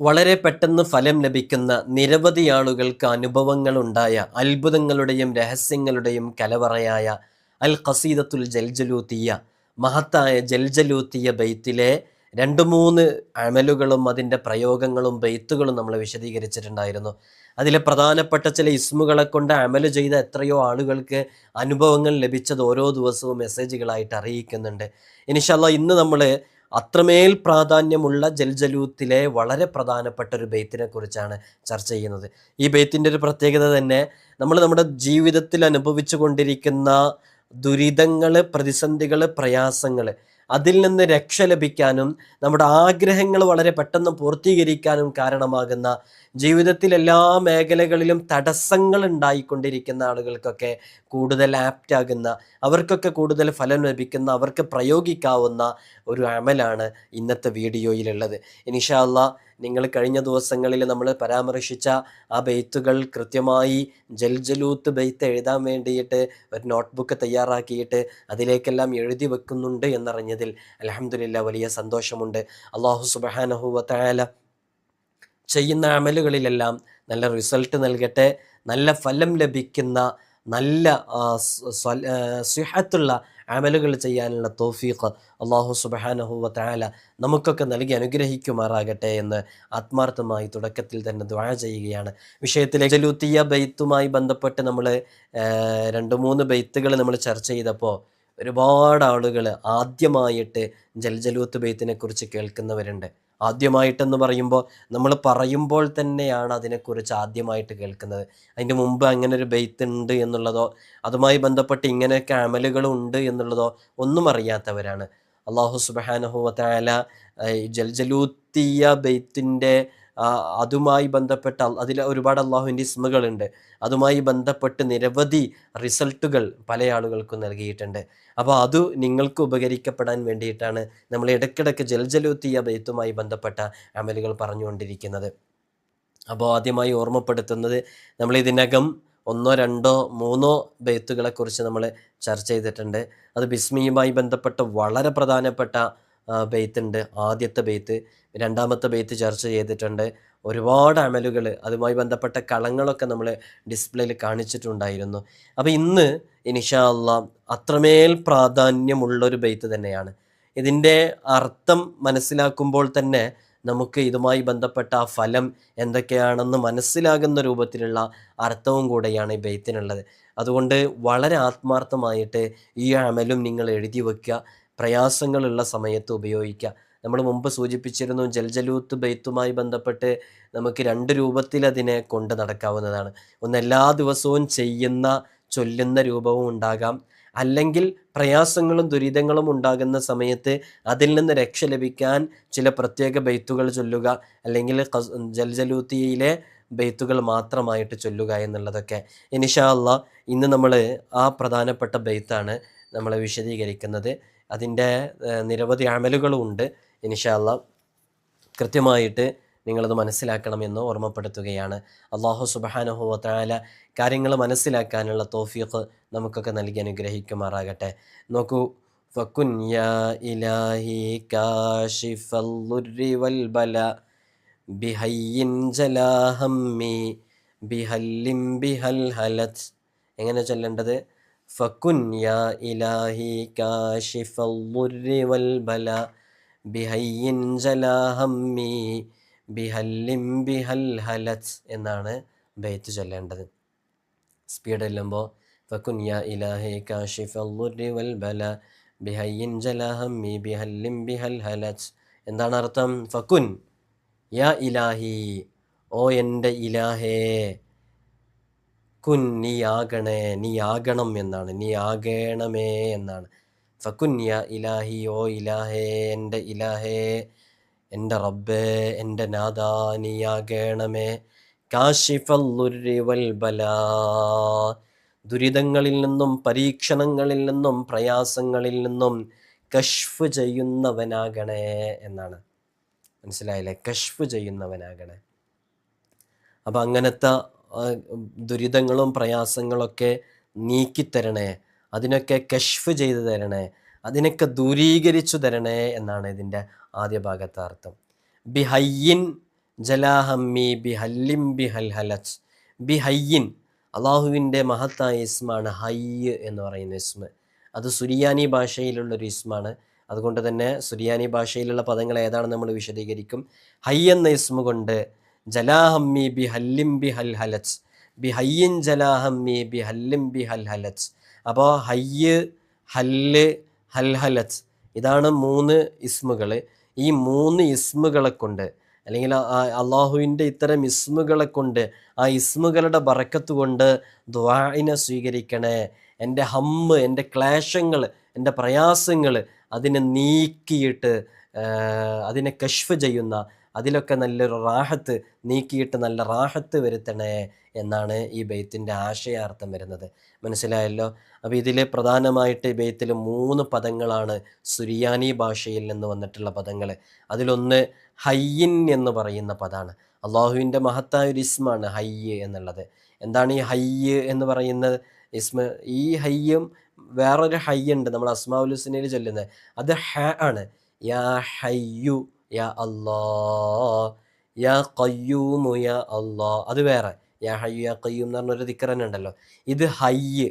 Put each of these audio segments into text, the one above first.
വളരെ പെട്ടെന്ന് ഫലം ലഭിക്കുന്ന നിരവധി ആളുകൾക്ക് അനുഭവങ്ങളുണ്ടായ അത്ഭുതങ്ങളുടെയും രഹസ്യങ്ങളുടെയും കലവറയായ അൽ ഖസീദത്തുൽ ജൽജലൂത്തിയ മഹത്തായ ജൽജലൂത്തിയ ബെയ്ത്തിലെ രണ്ട് മൂന്ന് അമലുകളും അതിന്റെ പ്രയോഗങ്ങളും ബെയ്ത്തുകളും നമ്മൾ വിശദീകരിച്ചിട്ടുണ്ടായിരുന്നു. അതിലെ പ്രധാനപ്പെട്ട ചില ഇസ്മുകളെ കൊണ്ട് അമൽ ചെയ്ത എത്രയോ ആളുകൾക്ക് അനുഭവങ്ങൾ ലഭിച്ചത് ഓരോ ദിവസവും മെസ്സേജുകളായിട്ട് അറിയിക്കുന്നുണ്ട്. ഇനിഷല്ല ഇന്ന് നമ്മൾ അത്രമേൽ പ്രാധാന്യമുള്ള ജൽജലൂത്തിലെ വളരെ പ്രധാനപ്പെട്ട ഒരു ബെയ്ത്തിനെ കുറിച്ചാണ് ചർച്ച ചെയ്യുന്നത്. ഈ ബെയ്ത്തിന്റെ ഒരു പ്രത്യേകത തന്നെ നമ്മൾ നമ്മുടെ ജീവിതത്തിൽ അനുഭവിച്ചു കൊണ്ടിരിക്കുന്ന ദുരിതങ്ങൾ പ്രതിസന്ധികൾ പ്രയാസങ്ങൾ അതിൽ നിന്ന് രക്ഷ ലഭിക്കാനും നമ്മുടെ ആഗ്രഹങ്ങൾ വളരെ പെട്ടെന്ന് പൂർത്തീകരിക്കാനും കാരണമാകുന്ന ജീവിതത്തിൽ എല്ലാ മേഖലകളിലും തടസ്സങ്ങൾ ഉണ്ടായിക്കൊണ്ടിരിക്കുന്ന ആളുകൾക്കൊക്കെ കൂടുതൽ ആപ്റ്റാകുന്ന അവർക്കൊക്കെ കൂടുതൽ ഫലം ലഭിക്കുന്ന അവർക്ക് പ്രയോഗിക്കാവുന്ന ഒരു അമലാണ് ഇന്നത്തെ വീഡിയോയിലുള്ളത്. ഇനിഷാല്ല നിങ്ങൾ കഴിഞ്ഞ ദിവസങ്ങളിൽ നമ്മൾ പരാമർശിച്ച ആ ബെയ്ത്തുകൾ കൃത്യമായി ജൽജലൂത്ത് ബെയ്ത്ത് എഴുതാൻ വേണ്ടിയിട്ട് ഒരു നോട്ട്ബുക്ക് തയ്യാറാക്കിയിട്ട് അതിലേക്കെല്ലാം എഴുതി വെക്കുന്നുണ്ട് എന്നറിഞ്ഞതിൽ അലഹമില്ല വലിയ സന്തോഷമുണ്ട്. അള്ളാഹു സുബാനഹുവല ചെയ്യുന്ന അമലുകളിലെല്ലാം നല്ല റിസൾട്ട് നൽകട്ടെ. നല്ല ഫലം ലഭിക്കുന്ന നല്ല സ്വഹത്തുള്ള അമലുകൾ ചെയ്യാനുള്ള തോഫീഖ് അള്ളാഹു സുബാനഹുവ താല നമുക്കൊക്കെ നൽകി അനുഗ്രഹിക്കുമാറാകട്ടെ എന്ന് ആത്മാർത്ഥമായി തുടക്കത്തിൽ തന്നെ ദ്വാഴ ചെയ്യുകയാണ്. വിഷയത്തിലെ ജലൂത്തിയ ബെയ്ത്തുമായി ബന്ധപ്പെട്ട് നമ്മൾ രണ്ട് മൂന്ന് ബെയ്ത്തുകൾ നമ്മൾ ചർച്ച ചെയ്തപ്പോൾ ഒരുപാട് ആളുകൾ ആദ്യമായിട്ട് ജൽജലൂത്ത് ബെയ്ത്തിനെ കുറിച്ച് കേൾക്കുന്നവരുണ്ട്. ആദ്യമായിട്ടെന്ന് പറയുമ്പോൾ നമ്മൾ പറയുമ്പോൾ തന്നെയാണ് അതിനെക്കുറിച്ച് ആദ്യമായിട്ട് കേൾക്കുന്നത്. അതിന്റെ മുമ്പ് അങ്ങനെ ഒരു ബെയ്ത്ത് ഉണ്ട് എന്നുള്ളതോ അതുമായി ബന്ധപ്പെട്ട് ഇങ്ങനെയൊക്കെ അമലുകളും ഉണ്ട് എന്നുള്ളതോ ഒന്നും അറിയാത്തവരാണ്. അള്ളാഹു സുബാനഹുവല ജൽജലൂത്തിയ ബെയ്ത്തിന്റെ അതുമായി ബന്ധപ്പെട്ട അതിൽ ഒരുപാട് അള്ളാഹുവിന്റെ ഇസ്മുകളുണ്ട്. അതുമായി ബന്ധപ്പെട്ട് നിരവധി റിസൾട്ടുകൾ പല ആളുകൾക്കും നൽകിയിട്ടുണ്ട്. അപ്പോൾ അത് നിങ്ങൾക്ക് ഉപകരിക്കപ്പെടാൻ വേണ്ടിയിട്ടാണ് നമ്മൾ ഇടയ്ക്കിടയ്ക്ക് ജൽജലൂത്തിയ ബൈത്തുമായി ബന്ധപ്പെട്ട അമലുകൾ പറഞ്ഞുകൊണ്ടിരിക്കുന്നത്. അപ്പോൾ ആദ്യമായി ഓർമ്മപ്പെടുത്തുന്നത് നമ്മൾ ഇതിനകം ഒന്നോ രണ്ടോ മൂന്നോ ബെയ്ത്തുകളെക്കുറിച്ച് നമ്മൾ ചർച്ച ചെയ്തിട്ടുണ്ട്. അത് ബിസ്മിയുമായി ബന്ധപ്പെട്ട വളരെ പ്രധാനപ്പെട്ട ബെയ്ത്ത് ഉണ്ട്. ആദ്യത്തെ ബെയ്ത്ത് രണ്ടാമത്തെ ബെയ്ത്ത് ചർച്ച ചെയ്തിട്ടുണ്ട്. ഒരുപാട് അമലുകൾ അതുമായി ബന്ധപ്പെട്ട കളങ്ങളൊക്കെ നമ്മൾ ഡിസ്പ്ലേയിൽ കാണിച്ചിട്ടുണ്ടായിരുന്നു. അപ്പോൾ ഇന്ന് ഇനിഷാ അള്ളാ അത്രമേൽ പ്രാധാന്യമുള്ളൊരു ബെയ്ത്ത് തന്നെയാണ്. ഇതിന്റെ അർത്ഥം മനസ്സിലാക്കുമ്പോൾ തന്നെ നമുക്ക് ഇതുമായി ബന്ധപ്പെട്ട ആ ഫലം എന്തൊക്കെയാണെന്ന് മനസ്സിലാകുന്ന രൂപത്തിലുള്ള അർത്ഥവും കൂടെയാണ് ഈ ബെയ്ത്തിനുള്ളത് അതുകൊണ്ട് വളരെ ആത്മാർത്ഥമായിട്ട് ഈ അമലും നിങ്ങൾ എഴുതി വയ്ക്കുക പ്രയാസങ്ങളുള്ള സമയത്ത് ഉപയോഗിക്കുക നമ്മൾ മുമ്പ് സൂചിപ്പിച്ചിരുന്നു ജൽജലൂത്ത് ബെയ്ത്തുമായി ബന്ധപ്പെട്ട് നമുക്ക് രണ്ട് രൂപത്തിൽ അതിനെ കൊണ്ട് നടക്കാവുന്നതാണ്. ഒന്ന് എല്ലാ ദിവസവും ചെയ്യുന്ന ചൊല്ലുന്ന രൂപവും ഉണ്ടാകാം. അല്ലെങ്കിൽ പ്രയാസങ്ങളും ദുരിതങ്ങളും ഉണ്ടാകുന്ന സമയത്ത് അതിൽ നിന്ന് രക്ഷ ലഭിക്കാൻ ചില പ്രത്യേക ബെയ്ത്തുകൾ ചൊല്ലുക. അല്ലെങ്കിൽ ജൽജലൂത്തിയിലെ ബെയ്ത്തുകൾ മാത്രമായിട്ട് ചൊല്ലുക എന്നുള്ളതൊക്കെ. ഇനിഷാ അല്ല ഇന്ന് നമ്മൾ ആ പ്രധാനപ്പെട്ട ബെയ്ത്താണ് നമ്മൾ വിശദീകരിക്കുന്നത്. അതിന്റെ നിരവധി അമലുകളും ഉണ്ട്. ഇനിഷാല്ല കൃത്യമായിട്ട് നിങ്ങളത് മനസ്സിലാക്കണമെന്ന് ഓർമ്മപ്പെടുത്തുകയാണ്. അള്ളാഹു സുബാനുഹുവത്തായ കാര്യങ്ങൾ മനസ്സിലാക്കാനുള്ള തോഫീഖ് നമുക്കൊക്കെ നൽകി അനുഗ്രഹിക്കുമാറാകട്ടെ. നോക്കൂ ഫക്കുൻ യാ ഇലാഹി കാഷിഫൽ വൽ ബല ബിഹയ്യിൻ ജലാഹമ്മി ബിഹല്ലിം ബിഹൽ ഹലത്. എങ്ങനെ ചൊല്ലേണ്ടത്? ഫക്കുൻ യാ ഇലാഹി കാഷിഫൽ വൽ ബല ബിഹയ്യിൻ ജലാഹമ്മി ബിഹല്ലിം ബിഹൽ ഹലത് എന്നാണ് ബെയ്ത്ത് ചൊല്ലേണ്ടത്. സ്പീഡ് ചെല്ലുമ്പോൾ യാ ഇലാഹി കാഷിഫൽ വൽ ബല ബിഹയ്യിൻ ജലാഹമ്മി ബിഹല്ലിം ബിഹൽ ഹലത്. എന്താണ് അർത്ഥം? ഫക്കുൻ യാ ഇലാഹി ഓ എന്റെ ഇലാഹേ കുൻ നീ ആകണേ നീ ആകണം എന്നാണ്. നീ ആകേണമേ എന്നാണ്. ഫക്കുൻ യാ ഇലാഹി ഓ ഇലാഹേ എന്റെ ഇലാഹേ എന്റെ റബ്ബേ എന്റെ നാഥ നീ ആകേണമേ. കാശിഫല്ലുരിവൽബല ബലാ. ദുരിതങ്ങളിൽ നിന്നും പരീക്ഷണങ്ങളിൽ നിന്നും പ്രയാസങ്ങളിൽ നിന്നും കഷ്ഫ് ചെയ്യുന്നവനാകണേ എന്നാണ്. മനസ്സിലായില്ലേ? കഷ്ഫ് ചെയ്യുന്നവനാകണേ. അപ്പം അങ്ങനത്തെ ദുരിതങ്ങളും പ്രയാസങ്ങളൊക്കെ നീക്കിത്തരണേ അതിനൊക്കെ കഷ്ഫ് ചെയ്തു തരണേ. അതിനൊക്കെ ദൂരീകരിച്ചു തരണേ എന്നാണ് ഇതിന്റെ ആദ്യ ഭാഗത്തെ അർത്ഥം. ബിഹയ്യിൻ ജലാഹമ്മി ബി ഹല്ലിം ബി ഹൽ ഹലച്ച്. ബി ഹയ്യിൻ അള്ളാഹുവിന്റെ മഹത്തായ ഇസ്മാണ് ഹയ്യ് എന്ന് പറയുന്ന ഇസ്മ. അത് സുരിയാനി ഭാഷയിലുള്ളൊരു ഇസ്മാണ്. അതുകൊണ്ട് തന്നെ സുരിയാനി ഭാഷയിലുള്ള പദങ്ങൾ ഏതാണെന്ന് നമ്മൾ വിശദീകരിക്കും. ഹയ്യ് എന്ന ഇസ്മ കൊണ്ട് ജലാഹമ്മി ബി ഹല്ലിം ബി ഹൽ ഹലച്ച് ബി ഹയ്യിൻ ജലാഹമ്മി ബി ഹല്ലിം ബി ഹൽ ഹലച്ച് അപ്പോൾ ഹയ്യ് ഹല്ല് ഹൽ ഹലച്ച് ഇതാണ് മൂന്ന് ഇസ്മുകൾ ഈ മൂന്ന് ഇസ്മുകളെ കൊണ്ട് അല്ലെങ്കിൽ അള്ളാഹുവിന്റെ ഇത്തരം ഇസ്മുകളെ കൊണ്ട് ആ ഇസ്മുകളുടെ ബറക്കത്ത് കൊണ്ട് ദ്വാഇനെ സ്വീകരിക്കണേ. എന്റെ ഹമ്മ് എന്റെ ക്ലേശങ്ങൾ എന്റെ പ്രയാസങ്ങൾ അതിനെ നീക്കിയിട്ട് അതിനെ കഷ്ഫ് ചെയ്യുന്ന അതിലൊക്കെ നല്ലൊരു റാഹത്ത് നീക്കിയിട്ട് നല്ല റാഹത്ത് വരുത്തണേ എന്നാണ് ഈ ബെയ്ത്തിന്റെ ആശയാർത്ഥം വരുന്നത്. മനസ്സിലായല്ലോ? അപ്പോൾ ഇതിൽ പ്രധാനമായിട്ട് ഈ ബെയ്ത്തിൽ മൂന്ന് പദങ്ങളാണ് സുരിയാനി ഭാഷയിൽ നിന്ന് വന്നിട്ടുള്ള പദങ്ങൾ. അതിലൊന്ന് ഹയ്യൻ എന്ന് പറയുന്ന പദമാണ് അള്ളാഹുവിന്റെ മഹത്തായ ഒരു ഇസ്മാണ് ഹയ്യ് എന്നുള്ളത്. എന്താണ് ഈ ഹയ്യ് എന്ന് പറയുന്ന ഇസ്മ ഈ ഹയ്യും വേറൊരു ഹയ്യുണ്ട്. നമ്മൾ അസ്മാഉൽ ഹുസ്നയിൽ ചൊല്ലുന്നത്. അത് ഹ ആണ്. യാ ഹയ്യു യാ അല്ലാ യാ കയ്യൂമു യാ അല്ലാ അത് വേറെ. യാ ഹയ്യു യാ കയ്യൂം എന്ന് പറഞ്ഞൊരു ദിക്കർ തന്നെ ഉണ്ടല്ലോ. ഇത് ഹയ്യ്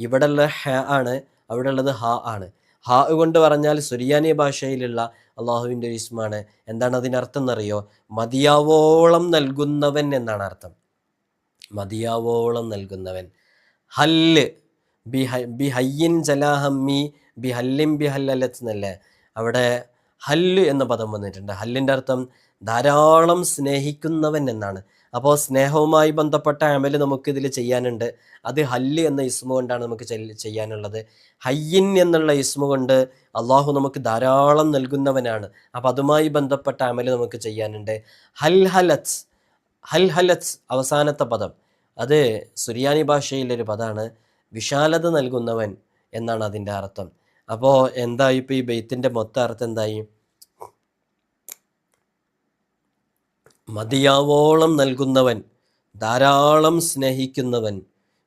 ഇവിടെ ഉള്ള ഹ ആണ് അവിടെ ഉള്ളത് ഹ ആണ്. ഹ കൊണ്ട് പറഞ്ഞാൽ സുരിയാനി ഭാഷയിലുള്ള അള്ളാഹുവിന്റെ ഒരു ഇസ്മാണ്. എന്താണ് അതിനർത്ഥം എന്നറിയോ? മതിയാവോളം നൽകുന്നവൻ എന്നാണ് അർത്ഥം. മതിയാവോളം നൽകുന്നവൻ. ഹല്ല് ബി ഹൈ ബി ഹയ്യിൻ ജലാഹമ്മി ബി ഹല്ലിം ബി ഹല്ലലത്ത് അവിടെ ഹല്ല് എന്ന പദം വന്നിട്ടുണ്ട്. ഹല്ലിന്റെ അർത്ഥം ധാരാളം സ്നേഹിക്കുന്നവൻ എന്നാണ്. അപ്പോൾ സ്നേഹവുമായി ബന്ധപ്പെട്ട അമൽ നമുക്കിതിൽ ചെയ്യാനുണ്ട്. അത് ഹല്ല് എന്ന ഇസ്മു കൊണ്ടാണ് നമുക്ക് ചെയ്യാനുള്ളത്. ഹയ്യിൻ എന്നുള്ള ഇസ്മു കൊണ്ട് അള്ളാഹു നമുക്ക് ധാരാളം നൽകുന്നവനാണ്. അപ്പോൾ അതുമായി ബന്ധപ്പെട്ട അമൽ നമുക്ക് ചെയ്യാനുണ്ട്. ഹൽ ഹലത്ത് ഹൽ ഹലത്ത് അവസാനത്തെ പദം. അത് സുരിയാനി ഭാഷയിലൊരു പദമാണ് വിശാലത നൽകുന്നവൻ എന്നാണ് അതിന്റെ അർത്ഥം. അപ്പോൾ എന്തായി? ഇപ്പോൾ ഈ ബെയ്ത്തിന്റെ മൊത്തം അർത്ഥം എന്തായി? മതിയാവോളം നൽകുന്നവൻ ധാരാളം സ്നേഹിക്കുന്നവൻ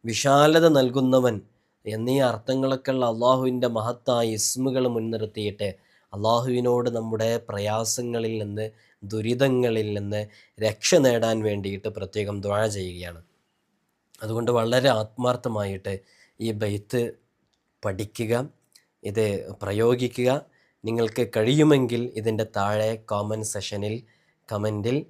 വിശാലത നൽകുന്നവൻ എന്നീ അർത്ഥങ്ങളൊക്കെ ഉള്ള അള്ളാഹുവിന്റെ മഹത്തായ ഇസ്മുകൾ മുൻനിർത്തിയിട്ട് അള്ളാഹുവിനോട് നമ്മുടെ പ്രയാസങ്ങളിൽ നിന്ന് ദുരിതങ്ങളിൽ നിന്ന് രക്ഷ നേടാൻ വേണ്ടിയിട്ട് പ്രത്യേകം ദ്വാ ചെയ്യുകയാണ്. അതുകൊണ്ട് വളരെ ആത്മാർത്ഥമായിട്ട് ഈ ബൈത്ത് പഠിക്കുക. ഇത് പ്രയോഗിക്കുക. നിങ്ങൾക്ക് കഴിയുമെങ്കിൽ ഇതിന്റെ താഴെ കോമൻ സെഷനിൽ കമന്റിൽ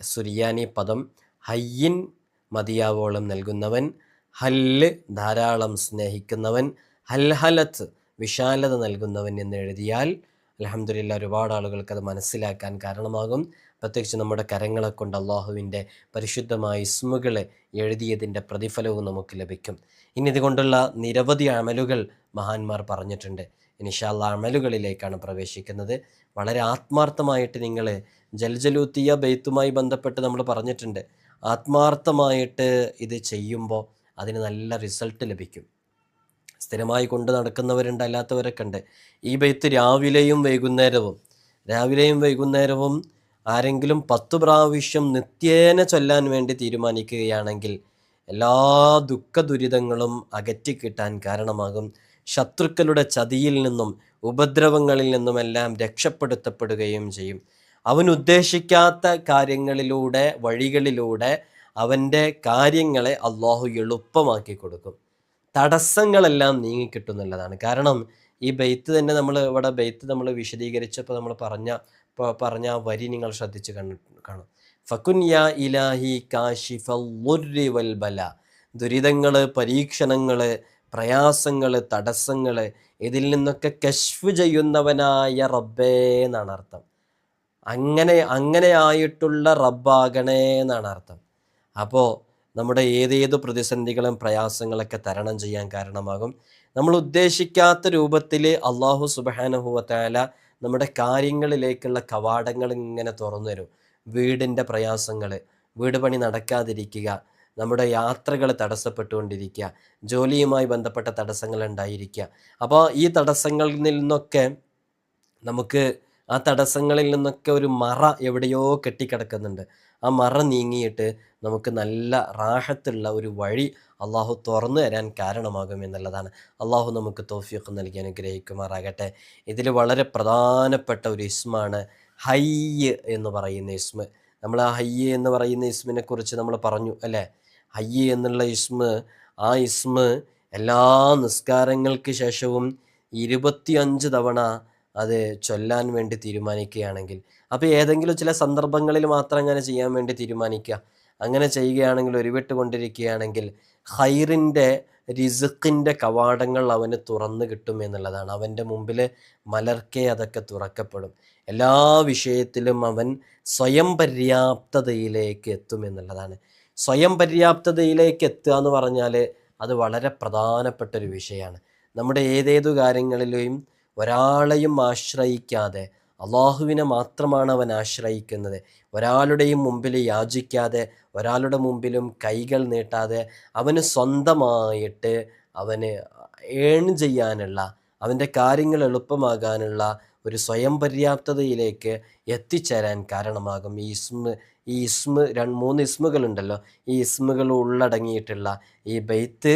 സുരിയാനി പദം ഹയ്യിൻ മതിയാവോളം നൽകുന്നവൻ ഹല്ല് ധാരാളം സ്നേഹിക്കുന്നവൻ ഹൽഹലത്ത് വിശാലത നൽകുന്നവൻ എന്ന് എഴുതിയാൽ അലഹമില്ല ഒരുപാട് ആളുകൾക്ക് അത് മനസ്സിലാക്കാൻ കാരണമാകും. പ്രത്യേകിച്ച് നമ്മുടെ കരങ്ങളെ കൊണ്ട് അള്ളാഹുവിന്റെ പരിശുദ്ധമായ ഇസ്മുകൾ എഴുതിയതിന്റെ പ്രതിഫലവും നമുക്ക് ലഭിക്കും. ഇനി ഇതുകൊണ്ടുള്ള നിരവധി അമലുകൾ മഹാന്മാർ പറഞ്ഞിട്ടുണ്ട്. ഇനിഷാല്ല അമലുകളിലേക്കാണ് പ്രവേശിക്കുന്നത്. വളരെ ആത്മാർത്ഥമായിട്ട് നിങ്ങൾ ജൽജലൂത്തിയ ബെയ്ത്തുമായി ബന്ധപ്പെട്ട് നമ്മൾ പറഞ്ഞിട്ടുണ്ട്. ആത്മാർത്ഥമായിട്ട് ഇത് ചെയ്യുമ്പോൾ അതിന് നല്ല റിസൾട്ട് ലഭിക്കും. സ്ഥിരമായി കൊണ്ട് നടക്കുന്നവരുണ്ട് അല്ലാത്തവരൊക്കെ ഉണ്ട്. ഈ ബെയ്ത്ത് രാവിലെയും വൈകുന്നേരവും രാവിലെയും വൈകുന്നേരവും ആരെങ്കിലും പത്തു പ്രാവശ്യം നിത്യേന ചൊല്ലാൻ വേണ്ടി തീരുമാനിക്കുകയാണെങ്കിൽ എല്ലാ ദുഃഖ ദുരിതങ്ങളും അകറ്റിക്കിട്ടാൻ കാരണമാകും. ശത്രുക്കളുടെ ചതിയിൽ നിന്നും ഉപദ്രവങ്ങളിൽ നിന്നുമെല്ലാം രക്ഷപ്പെടുത്തപ്പെടുകയും ചെയ്യും. അവൻ ഉദ്ദേശിക്കാത്ത കാര്യങ്ങളിലൂടെ വഴികളിലൂടെ അവന്റെ കാര്യങ്ങളെ അള്ളാഹു എളുപ്പമാക്കി കൊടുക്കും. തടസ്സങ്ങളെല്ലാം നീങ്ങിക്കിട്ടുന്നുള്ളതാണ് കാരണം ഈ ബെയ്ത്ത് തന്നെ നമ്മൾ ഇവിടെ ബെയ്ത്ത് നമ്മൾ വിശദീകരിച്ചപ്പോൾ നമ്മൾ പറഞ്ഞ പറഞ്ഞ വരി നിങ്ങൾ ശ്രദ്ധിച്ച് കണ്ടു കാണും. ഫക്കുൻ യാ ഇലാഹി കാശിഫൽ ബല. ദുരിതങ്ങൾ പരീക്ഷണങ്ങൾ പ്രയാസങ്ങൾ തടസ്സങ്ങൾ ഇതിൽ നിന്നൊക്കെ കശ്ഫ് ചെയ്യുന്നവനായ റബ്ബേ എന്നാണ് അർത്ഥം. അങ്ങനെ അങ്ങനെയായിട്ടുള്ള റബ്ബാകണേ എന്നാണ് അർത്ഥം. അപ്പോൾ നമ്മുടെ ഏതേത് പ്രതിസന്ധികളും പ്രയാസങ്ങളൊക്കെ തരണം ചെയ്യാൻ കാരണമാകും. നമ്മൾ ഉദ്ദേശിക്കാത്ത രൂപത്തിൽ അള്ളാഹു സുബാനുഹുവത്തായ നമ്മുടെ കാര്യങ്ങളിലേക്കുള്ള കവാടങ്ങൾ ഇങ്ങനെ തുറന്നു തരും. വീടിന്റെ പ്രയാസങ്ങൾ വീട് പണി നടക്കാതിരിക്കുക നമ്മുടെ യാത്രകൾ തടസ്സപ്പെട്ടുകൊണ്ടിരിക്കുക ജോലിയുമായി ബന്ധപ്പെട്ട തടസ്സങ്ങൾ ഉണ്ടായിരിക്കുക. അപ്പോൾ ഈ തടസ്സങ്ങളിൽ നിന്നൊക്കെ നമുക്ക് ആ തടസ്സങ്ങളിൽ നിന്നൊക്കെ ഒരു മറ എവിടെയോ കെട്ടിക്കിടക്കുന്നുണ്ട്. ആ മറ നീങ്ങിയിട്ട് നമുക്ക് നല്ല റാഹത്തുള്ള ഒരു വഴി അള്ളാഹു തുറന്നു തരാൻ കാരണമാകും എന്നുള്ളതാണ്. അള്ളാഹു നമുക്ക് തോഫിയൊക്കെ നൽകി അനുഗ്രഹിക്കുമാറാകട്ടെ. ഇതിൽ വളരെ പ്രധാനപ്പെട്ട ഒരു ഇസ്മാണ് ഹയ്യ് എന്ന് പറയുന്ന ഇസ്മ. നമ്മൾ ആ ഹയ്യ് എന്ന് പറയുന്ന ഇസ്മിനെ കുറിച്ച് നമ്മൾ പറഞ്ഞു അല്ലേ? ഹയ്യ് എന്നുള്ള ഇസ്മ ആ ഇസ്മ എല്ലാ നിസ്കാരങ്ങൾക്ക് ശേഷവും ഇരുപത്തിയഞ്ച് തവണ അത് ചൊല്ലാൻ വേണ്ടി തീരുമാനിക്കുകയാണെങ്കിൽ അപ്പോൾ ഏതെങ്കിലും ചില സന്ദർഭങ്ങളിൽ മാത്രം അങ്ങനെ ചെയ്യാൻ വേണ്ടി തീരുമാനിക്കുക. അങ്ങനെ ചെയ്യുകയാണെങ്കിൽ ഒരുവിട്ട് കൊണ്ടിരിക്കുകയാണെങ്കിൽ ഹൈറിന്റെ റിസുക്കിന്റെ കവാടങ്ങൾ അവന് തുറന്നു കിട്ടും എന്നുള്ളതാണ്. അവന്റെ മുമ്പിൽ മലർക്കെ അതൊക്കെ തുറക്കപ്പെടും. എല്ലാ വിഷയത്തിലും അവൻ സ്വയം പര്യാപ്തതയിലേക്ക് എത്തും എന്നുള്ളതാണ്. സ്വയം പര്യാപ്തതയിലേക്ക് എത്തുക എന്ന് പറഞ്ഞാൽ അത് വളരെ പ്രധാനപ്പെട്ട ഒരു വിഷയമാണ്. നമ്മുടെ ഏതേതു കാര്യങ്ങളിലെയും ഒരാളെയും ആശ്രയിക്കാതെ അള്ളാഹുവിനെ മാത്രമാണ് അവൻ ആശ്രയിക്കുന്നത്. ഒരാളുടെയും മുമ്പിൽ യാചിക്കാതെ ഒരാളുടെ മുമ്പിലും കൈകൾ നീട്ടാതെ അവന് സ്വന്തമായിട്ട് അവന് ഏൺ ചെയ്യാനുള്ള അവന്റെ കാര്യങ്ങൾ എളുപ്പമാകാനുള്ള ഒരു സ്വയം പര്യാപ്തതയിലേക്ക് എത്തിച്ചേരാൻ കാരണമാകും ഈ ഈ ഇസ്മ രണ്ട് മൂന്ന് ഇസ്മുകളുണ്ടല്ലോ. ഈ ഇസ്മുകൾ ഉള്ളടങ്ങിയിട്ടുള്ള ഈ ബെയ്ത്ത്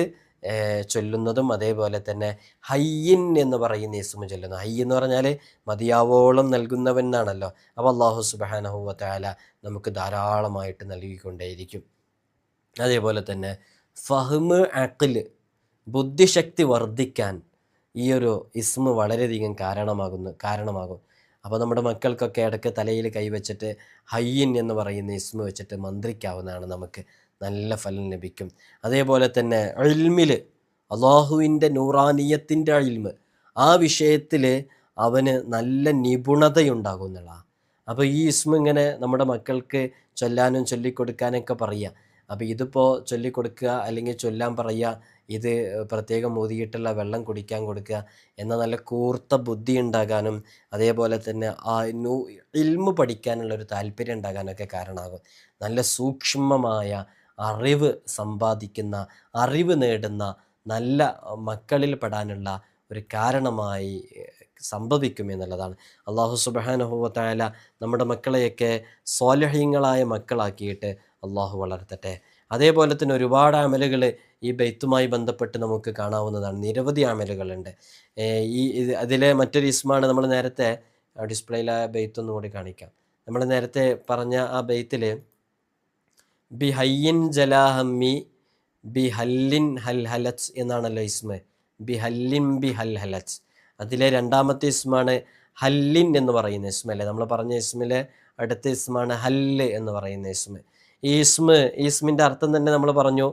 ചൊല്ലുന്നതും അതേപോലെ തന്നെ ഹയ്യിൻ എന്ന് പറയുന്ന ഇസ്മു ചൊല്ലുന്നു. ഹയ്യ് എന്ന് പറഞ്ഞാൽ മതിയാവോളം നൽകുന്നവൻ എന്നാണല്ലോ അപ്പോൾ അള്ളാഹു സുബാനഹുവല നമുക്ക് ധാരാളമായിട്ട് നൽകിക്കൊണ്ടേയിരിക്കും. അതേപോലെ തന്നെ ഫഹ്മ് അഖിൽ ബുദ്ധിശക്തി വർദ്ധിക്കാൻ ഈ ഒരു ഇസ്മ വളരെയധികം കാരണമാകുന്നു കാരണമാകും. അപ്പോൾ നമ്മുടെ മക്കൾക്കൊക്കെ ഇടയ്ക്ക് തലയിൽ കൈവച്ചിട്ട് ഹയ്യൻ എന്ന് പറയുന്ന ഇസ്മ വെച്ചിട്ട് മന്ത്രിക്കാവുന്നതാണ് നമുക്ക് നല്ല ഫലം ലഭിക്കും. അതേപോലെ തന്നെ അഴിൽമിൽ അള്ളാഹുവിന്റെ നൂറാനീയത്തിന്റെ അഴിൽമ് ആ വിഷയത്തിൽ അവന് നല്ല നിപുണതയുണ്ടാകും അപ്പോൾ ഈ ഇസ്മ ഇങ്ങനെ നമ്മുടെ മക്കൾക്ക് ചൊല്ലാനും ചൊല്ലിക്കൊടുക്കാനൊക്കെ പറയുക. അപ്പോൾ ഇതിപ്പോൾ ചൊല്ലിക്കൊടുക്കുക അല്ലെങ്കിൽ ചൊല്ലാൻ പറയുക ഇത് പ്രത്യേകം ഊതിയിട്ടുള്ള വെള്ളം കുടിക്കാൻ കൊടുക്കുക എന്ന നല്ല കൂർത്ത ബുദ്ധി ഉണ്ടാകാനും അതേപോലെ തന്നെ ആ നൂ ഇൽമു പഠിക്കാനുള്ള ഒരു താല്പര്യം ഉണ്ടാകാനൊക്കെ കാരണമാകും. നല്ല സൂക്ഷ്മമായ അറിവ് സമ്പാദിക്കുന്ന അറിവ് നേടുന്ന നല്ല മക്കളിൽ പെടാനുള്ള ഒരു കാരണമായി സംഭവിക്കും എന്നുള്ളതാണ്. അള്ളാഹു സുബാനുഭവത്തായ നമ്മുടെ മക്കളെയൊക്കെ സ്വാലഹ്യങ്ങളായ മക്കളാക്കിയിട്ട് അള്ളാഹു വളർത്തട്ടെ. അതേപോലെ തന്നെ ഒരുപാട് അമലുകൾ ഈ ബെയ്ത്തുമായി ബന്ധപ്പെട്ട് നമുക്ക് കാണാവുന്നതാണ്. നിരവധി അമലുകളുണ്ട്. ഈ അതിലെ മറ്റൊരു ഇസ്മാണ് നമ്മൾ നേരത്തെ ഡിസ്പ്ലേയിൽ ആ ബെയ്ത്ത് ഒന്നുകൂടി കാണിക്കാം. നമ്മൾ നേരത്തെ പറഞ്ഞ ആ ബെയ്ത്തിൽ ബി ഹയ്യിൻ ജലാഹമ്മി ബി ഹല്ലിൻ ഹൽ ഹലച്ച് എന്നാണല്ലോ ഇസ്മ. ബി ഹല്ലിൻ ബി ഹൽ ഹലച്ച്. അതിലെ രണ്ടാമത്തെ ഇസ്മാണ് ഹല്ലിൻ എന്ന് പറയുന്ന ഇസ്മല്ലേ? നമ്മൾ പറഞ്ഞ ഇസ്മിലെ അടുത്ത ഇസ്മാണ് ഹല്ല് എന്ന് പറയുന്ന ഇസ്മ. ഈ ഈസ്മിന്റെ അർത്ഥം തന്നെ നമ്മൾ പറഞ്ഞു.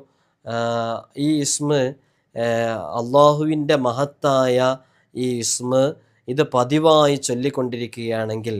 ഈ ഇസ്മ് അള്ളാഹുവിന്റെ മഹത്തായ ഈ ഇസ്മ് ഇത് പതിവായി ചൊല്ലിക്കൊണ്ടിരിക്കുകയാണെങ്കിൽ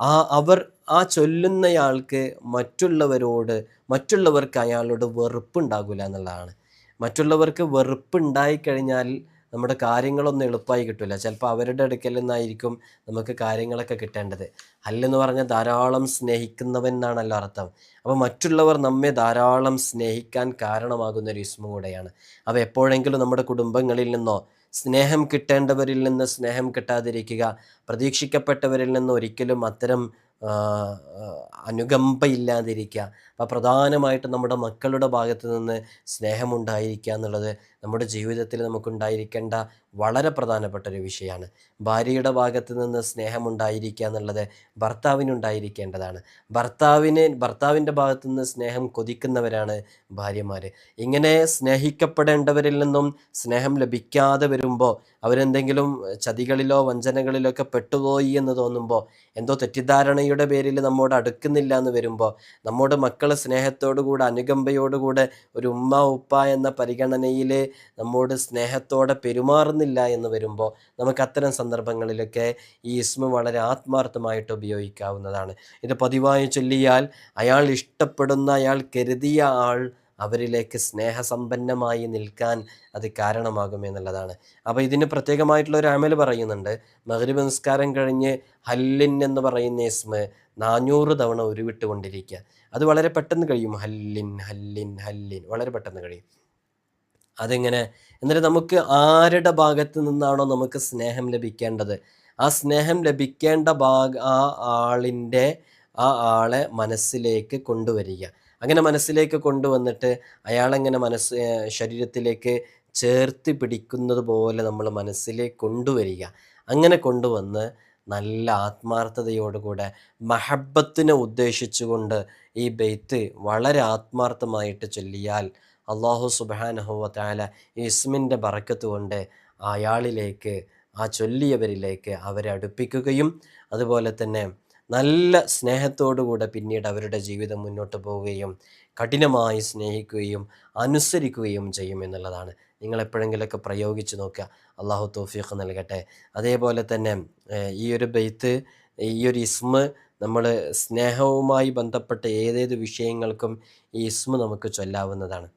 ആ അവർ ആ ചൊല്ലുന്നയാൾക്ക് മറ്റുള്ളവരോട് മറ്റുള്ളവർക്ക് അയാളോട് വെറുപ്പുണ്ടാകില്ല എന്നുള്ളതാണ്. മറ്റുള്ളവർക്ക് വെറുപ്പുണ്ടായിക്കഴിഞ്ഞാൽ നമ്മുടെ കാര്യങ്ങളൊന്നും എളുപ്പമായി കിട്ടില്ല ചിലപ്പോൾ അവരുടെ അടുക്കൽ നിന്നായിരിക്കും നമുക്ക് കാര്യങ്ങളൊക്കെ കിട്ടേണ്ടത്. അല്ലെന്ന് പറഞ്ഞാൽ ധാരാളം സ്നേഹിക്കുന്നവൻ എന്നാണല്ലോ അർത്ഥം. അപ്പോൾ മറ്റുള്ളവർ നമ്മെ ധാരാളം സ്നേഹിക്കാൻ കാരണമാകുന്ന ഒരു ഇസ്മ കൂടെയാണ്. അപ്പോൾ എപ്പോഴെങ്കിലും നമ്മുടെ കുടുംബങ്ങളിൽ നിന്നോ സ്നേഹം കിട്ടേണ്ടവരിൽ നിന്ന് സ്നേഹം കിട്ടാതിരിക്കുക പ്രതീക്ഷിക്കപ്പെട്ടവരിൽ നിന്ന് ഒരിക്കലും അത്തരം അനുകമ്പയില്ലാതിരിക്കുക. അപ്പോൾ പ്രധാനമായിട്ടും നമ്മുടെ മക്കളുടെ ഭാഗത്ത് നിന്ന് സ്നേഹമുണ്ടായിരിക്കുക എന്നുള്ളത് നമ്മുടെ ജീവിതത്തിൽ നമുക്കുണ്ടായിരിക്കേണ്ട വളരെ പ്രധാനപ്പെട്ട ഒരു വിഷയമാണ്. ഭാര്യയുടെ ഭാഗത്ത് നിന്ന് സ്നേഹമുണ്ടായിരിക്കുക എന്നുള്ളത് ഭർത്താവിനുണ്ടായിരിക്കേണ്ടതാണ്. ഭർത്താവിന് ഭർത്താവിന്റെ ഭാഗത്തു നിന്ന് സ്നേഹം കൊതിക്കുന്നവരാണ് ഭാര്യമാർ ഇങ്ങനെ സ്നേഹിക്കപ്പെടേണ്ടവരിൽ നിന്നും സ്നേഹം ലഭിക്കാതെ വരുമ്പോൾ അവരെന്തെങ്കിലും ചതികളിലോ വഞ്ചനകളിലോ ഒക്കെ പെട്ടുപോയി എന്ന് തോന്നുമ്പോൾ എന്തോ തെറ്റിദ്ധാരണയുടെ പേരിൽ നമ്മോട് അടുക്കുന്നില്ല എന്ന് വരുമ്പോൾ നമ്മുടെ മക്കൾ സ്നേഹത്തോടുകൂടെ അനുകമ്പയോടുകൂടെ ഒരു ഉമ്മ ഉപ്പ എന്ന പരിഗണനയിൽ നമ്മോട് സ്നേഹത്തോടെ പെരുമാറുന്നില്ല എന്ന് വരുമ്പോൾ നമുക്ക് അത്തരം സന്ദർഭങ്ങളിലൊക്കെ ഈ ഇസ്മ വളരെ ആത്മാർത്ഥമായിട്ട് ഉപയോഗിക്കാവുന്നതാണ്. ഇത് പതിവായി ചൊല്ലിയാൽ അയാൾ ഇഷ്ടപ്പെടുന്ന അയാൾ കരുതിയ ആൾ അവരിലേക്ക് സ്നേഹസമ്പന്നമായി നിൽക്കാൻ അത് കാരണമാകുമെന്നുള്ളതാണ് അപ്പോൾ ഇതിന് പ്രത്യേകമായിട്ടുള്ള ഒരു അമൽ പറയുന്നുണ്ട്. മകരീബ് നിസ്കാരം കഴിഞ്ഞ് ഹല്ലിൻ എന്ന് പറയുന്ന ഇസ്മ നാനൂറ് തവണ ഉരുവിട്ടുകൊണ്ടിരിക്കുക. അത് വളരെ പെട്ടെന്ന് കഴിയും. ഹല്ലിൻ ഹല്ലിൻ ഹല്ലിൻ. വളരെ പെട്ടെന്ന് കഴിയും. അതെങ്ങനെ? എന്നിട്ട് നമുക്ക് ആരുടെ ഭാഗത്ത് നിന്നാണോ നമുക്ക് സ്നേഹം ലഭിക്കേണ്ടത്? ആ സ്നേഹം ലഭിക്കേണ്ട ഭാഗ ആ ആളിന്റെ ആ ആളെ മനസ്സിലേക്ക് കൊണ്ടുവരിക. അങ്ങനെ മനസ്സിലേക്ക് കൊണ്ടുവന്നിട്ട് അയാളെങ്ങനെ മനസ്സ് ശരീരത്തിലേക്ക് ചേർത്ത് പിടിക്കുന്നത് പോലെ നമ്മൾ മനസ്സിലേക്ക് കൊണ്ടുവരിക. അങ്ങനെ കൊണ്ടുവന്ന് നല്ല ആത്മാർത്ഥതയോടുകൂടെ മഹബത്തിനെ ഉദ്ദേശിച്ചുകൊണ്ട് ഈ ബെയ്ത്ത് വളരെ ആത്മാർത്ഥമായിട്ട് ചൊല്ലിയാൽ അള്ളാഹു സുബാനഹുവല ഇസ്മിന്റെ ബറക്കത്ത് കൊണ്ട് അയാളിലേക്ക് ആ ചൊല്ലിയവരിലേക്ക് അവരെ അടുപ്പിക്കുകയും അതുപോലെ തന്നെ നല്ല സ്നേഹത്തോടുകൂടെ പിന്നീട് അവരുടെ ജീവിതം മുന്നോട്ട് പോവുകയും കഠിനമായി സ്നേഹിക്കുകയും അനുസരിക്കുകയും ചെയ്യും എന്നുള്ളതാണ്. നിങ്ങൾ എപ്പോഴെങ്കിലുമൊക്കെ പ്രയോഗിച്ച് നോക്കുക. അള്ളാഹു തൗഫീഖ് നൽകട്ടെ. അതേപോലെ തന്നെ ഈ ഒരു ബെയ്ത്ത് ഈ ഒരു ഇസ്മ നമ്മൾ സ്നേഹവുമായി ബന്ധപ്പെട്ട ഏതേത് വിഷയങ്ങൾക്കും ഈ ഇസ്മ നമുക്ക് ചൊല്ലാവുന്നതാണ്.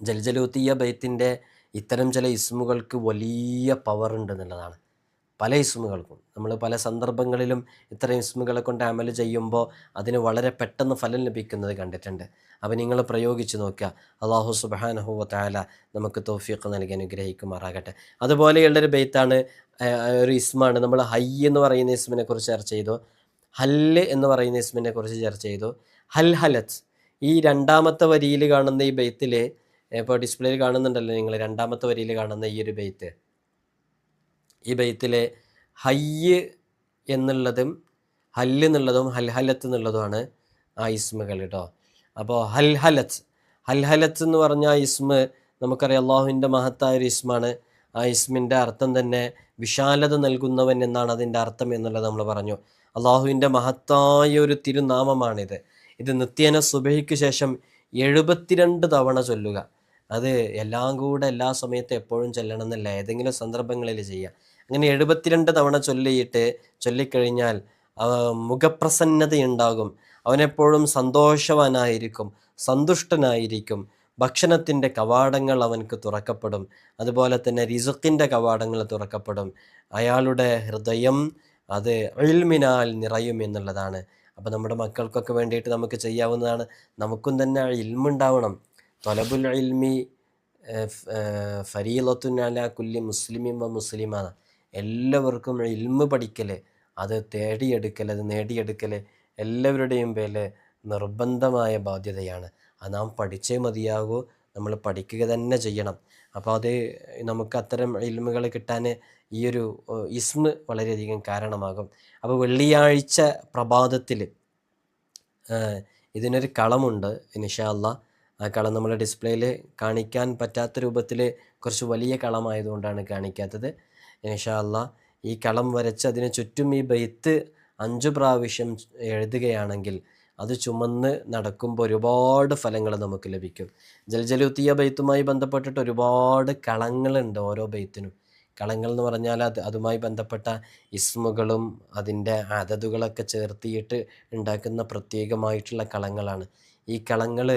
ജൽജലൂത്തിയ ബൈത്തിന്റെ ഇത്തരം ചില ഇസ്മുകൾക്ക് വലിയ പവർ ഉണ്ട് എന്നുള്ളതാണ് പല ഇസ്മുകൾക്കും. നമ്മൾ പല സന്ദർഭങ്ങളിലും ഇത്തരം ഇസ്മുകളെ കൊണ്ട് അമൽ ചെയ്യുമ്പോൾ അതിന് വളരെ പെട്ടെന്ന് ഫലം ലഭിക്കുന്നത് കണ്ടിട്ടുണ്ട്. അപ്പോൾ നിങ്ങൾ പ്രയോഗിച്ച് നോക്കുക. അള്ളാഹു സുബാനഹുവ താല നമുക്ക് തോഫിയൊക്കെ നൽകി അനുഗ്രഹിക്കുമാറാകട്ടെ. അതുപോലെയുള്ളൊരു ബെയ്ത്താണ് ഒരു ഇസ്മാണ്. നമ്മൾ ഹൈ എന്ന് പറയുന്ന ഇസ്മിനെ കുറിച്ച് ചർച്ച ചെയ്തു. ഹല്ല് എന്ന് പറയുന്ന ഇസ്മിനെ കുറിച്ച് ചർച്ച ചെയ്തു. ഹൽ ഹലത്ത് ഈ രണ്ടാമത്തെ വരിയിൽ കാണുന്ന ഈ ബെയ്ത്തിൽ ഇപ്പോൾ ഡിസ്പ്ലേയിൽ കാണുന്നുണ്ടല്ലോ നിങ്ങൾ രണ്ടാമത്തെ വരിയിൽ കാണുന്ന ഈ ഒരു ബെയ്ത്ത്. ഈ ബൈത്തിലെ ഹയ്യ് എന്നുള്ളതും ഹല്ല് എന്നുള്ളതും ഹൽഹലത്ത് എന്നുള്ളതുമാണ് ആ ഇസ്മുകൾ കേട്ടോ. അപ്പോൾ ഹൽഹലത്ത് ഹൽഹലത്ത് എന്ന് പറഞ്ഞ ആ ഇസ്മ നമുക്കറിയാം അള്ളാഹുവിന്റെ മഹത്തായ ഒരു ഇസ്മാണ്. ആ ഇസ്മിന്റെ അർത്ഥം തന്നെ വിശാലത നൽകുന്നവൻ എന്നാണ് അതിന്റെ അർത്ഥം എന്നുള്ളത് നമ്മൾ പറഞ്ഞു. അള്ളാഹുവിന്റെ മഹത്തായ ഒരു തിരുനാമമാണിത്. ഇത് നിത്യേന സുബഹിക്ക് ശേഷം എഴുപത്തിരണ്ട് തവണ ചൊല്ലുക. അത് എല്ലാം കൂടെ എല്ലാ സമയത്തും എപ്പോഴും ചെല്ലണം എന്നല്ല. ഏതെങ്കിലും സന്ദർഭങ്ങളിൽ ചെയ്യുക. അങ്ങനെ എഴുപത്തിരണ്ട് തവണ ചൊല്ലിയിട്ട് ചൊല്ലിക്കഴിഞ്ഞാൽ മുഖപ്രസന്നതയുണ്ടാകും. അവനെപ്പോഴും സന്തോഷവാനായിരിക്കും സന്തുഷ്ടനായിരിക്കും. ഭക്ഷണത്തിന്റെ കവാടങ്ങൾ അവനക്ക് തുറക്കപ്പെടും. അതുപോലെ തന്നെ റിസുക്കിന്റെ കവാടങ്ങൾ തുറക്കപ്പെടും. അയാളുടെ ഹൃദയം അത് ഇൽമിനാൽ നിറയും എന്നുള്ളതാണ്. അപ്പോൾ നമ്മുടെ മക്കൾക്കൊക്കെ വേണ്ടിയിട്ട് നമുക്ക് ചെയ്യാവുന്നതാണ്. നമുക്കും തന്നെ ഇൽമുണ്ടാവണം തൊലബുൽ ഇൽമി ഫരീലത്തുനാല കുല്ലി മുസ്ലിമിം വ മുസ്ലിമാണ് എല്ലാവർക്കും ഇൽമ് പഠിക്കൽ അത് തേടിയെടുക്കൽ അത് നേടിയെടുക്കൽ എല്ലാവരുടെയും പേരിൽ നിർബന്ധമായ ബാധ്യതയാണ്. അത് നാം പഠിച്ചേ മതിയാകൂ നമ്മൾ പഠിക്കുക തന്നെ ചെയ്യണം. അപ്പോൾ അത് നമുക്ക് അത്തരം ഇൽമുകൾ കിട്ടാൻ ഈ ഒരു ഇസ്മ വളരെയധികം കാരണമാകും. അപ്പോൾ വെള്ളിയാഴ്ച പ്രഭാതത്തിൽ ഇതിനൊരു കളമുണ്ട് നിഷാല്ല ആ കളം നമ്മൾ ഡിസ്പ്ലേയിൽ കാണിക്കാൻ പറ്റാത്ത രൂപത്തിൽ കുറച്ച് വലിയ കളമായതുകൊണ്ടാണ് കാണിക്കാത്തത്. ഇൻഷാല്ല ഈ കളം വരച്ച് അതിന് ചുറ്റും ഈ ബെയ്ത്ത് അഞ്ചു പ്രാവശ്യം എഴുതുകയാണെങ്കിൽ അത് ചുമന്ന് നടക്കുമ്പോൾ ഒരുപാട് ഫലങ്ങൾ നമുക്ക് ലഭിക്കും. ജൽജലൂത്തിയ ബെയ്ത്തുമായി ബന്ധപ്പെട്ടിട്ട് ഒരുപാട് കളങ്ങളുണ്ട് ഓരോ ബെയ്ത്തിനും. കളങ്ങൾ എന്ന് പറഞ്ഞാൽ അത് അതുമായി ബന്ധപ്പെട്ട ഇസ്മുകളും അതിന്റെ അതതുകളൊക്കെ ചേർത്തിയിട്ട് ഉണ്ടാക്കുന്ന പ്രത്യേകമായിട്ടുള്ള കളങ്ങളാണ്. ഈ കളങ്ങൾ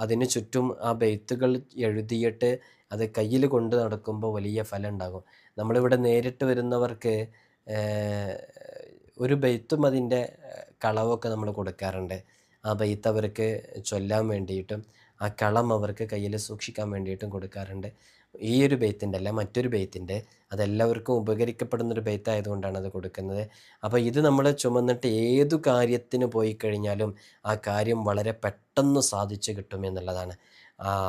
അതിന് ചുറ്റും ആ ബെയ്ത്തുകൾ എഴുതിയിട്ട് അത് കയ്യിൽ കൊണ്ട് നടക്കുമ്പോൾ വലിയ ഫലം ഉണ്ടാകും നമ്മളിവിടെ നേരിട്ട് വരുന്നവർക്ക് ഒരു ബെയ്ത്തും അതിന്റെ കളവൊക്കെ നമ്മൾ കൊടുക്കാറുണ്ട്. ആ ബെയ്ത്ത് അവർക്ക് ചൊല്ലാൻ വേണ്ടിയിട്ടും ആ കളം അവർക്ക് കയ്യിൽ സൂക്ഷിക്കാൻ വേണ്ടിയിട്ടും കൊടുക്കാറുണ്ട്. ഈ ഒരു ബെയ്ത്തിന്റെ അല്ല മറ്റൊരു ബെയ്ത്തിന്റെ അതെല്ലാവർക്കും ഉപകരിക്കപ്പെടുന്നൊരു ബെയ്ത്ത് ആയതുകൊണ്ടാണ് അത് കൊടുക്കുന്നത്. അപ്പോൾ ഇത് നമ്മൾ ചുമന്നിട്ട് ഏതു കാര്യത്തിന് പോയി കഴിഞ്ഞാലും ആ കാര്യം വളരെ പെട്ടെന്ന് സാധിച്ചു കിട്ടും എന്നുള്ളതാണ്.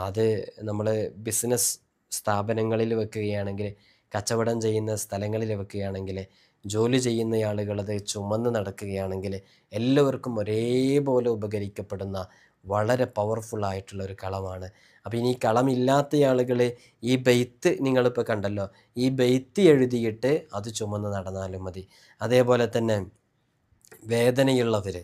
അത് നമ്മൾ ബിസിനസ് സ്ഥാപനങ്ങളിൽ വെക്കുകയാണെങ്കിൽ കച്ചവടം ചെയ്യുന്ന സ്ഥലങ്ങളിൽ വെക്കുകയാണെങ്കിൽ ജോലി ചെയ്യുന്ന ആളുകൾ അത് ചുമന്ന് നടക്കുകയാണെങ്കിൽ എല്ലാവർക്കും ഒരേപോലെ ഉപകരിക്കപ്പെടുന്ന വളരെ പവർഫുൾ ആയിട്ടുള്ള ഒരു കളമാണ്. അപ്പോൾ ഇനി കളമില്ലാത്ത ആളുകൾ ഈ ബെയ്ത്ത് നിങ്ങളിപ്പോൾ കണ്ടല്ലോ ഈ ബെയ്ത്ത് എഴുതിയിട്ട് അത് ചുമന്ന് നടന്നാലും മതി. അതേപോലെ തന്നെ വേദനയുള്ളവർ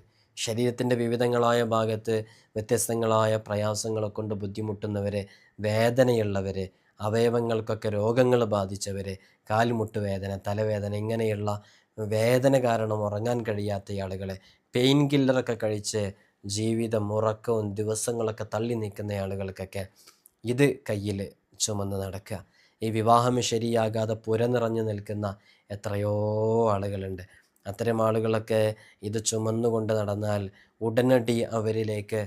ശരീരത്തിന്റെ വിവിധങ്ങളായ ഭാഗത്ത് വ്യത്യസ്തങ്ങളായ പ്രയാസങ്ങളെ കൊണ്ട് ബുദ്ധിമുട്ടുന്നവർ വേദനയുള്ളവർ അവയവങ്ങൾക്കൊക്കെ രോഗങ്ങൾ ബാധിച്ചവർ കാൽമുട്ട് വേദന തലവേദന ഇങ്ങനെയുള്ള വേദന കാരണം ഉറങ്ങാൻ കഴിയാത്ത ആളുകളെ പെയിൻ കില്ലറൊക്കെ കഴിച്ച് ജീവിതം ഉറക്കവും ദിവസങ്ങളൊക്കെ തള്ളി നിൽക്കുന്ന ആളുകൾക്കൊക്കെ ഇത് കയ്യിൽ ചുമന്ന് നടക്കുക. ഈ വിവാഹം ശരിയാകാതെ പുര നിറഞ്ഞു നിൽക്കുന്ന എത്രയോ ആളുകളുണ്ട്. അത്തരം ആളുകളൊക്കെ ഇത് ചുമന്നുകൊണ്ട് നടന്നാൽ ഉടനടി അവരിലേക്ക്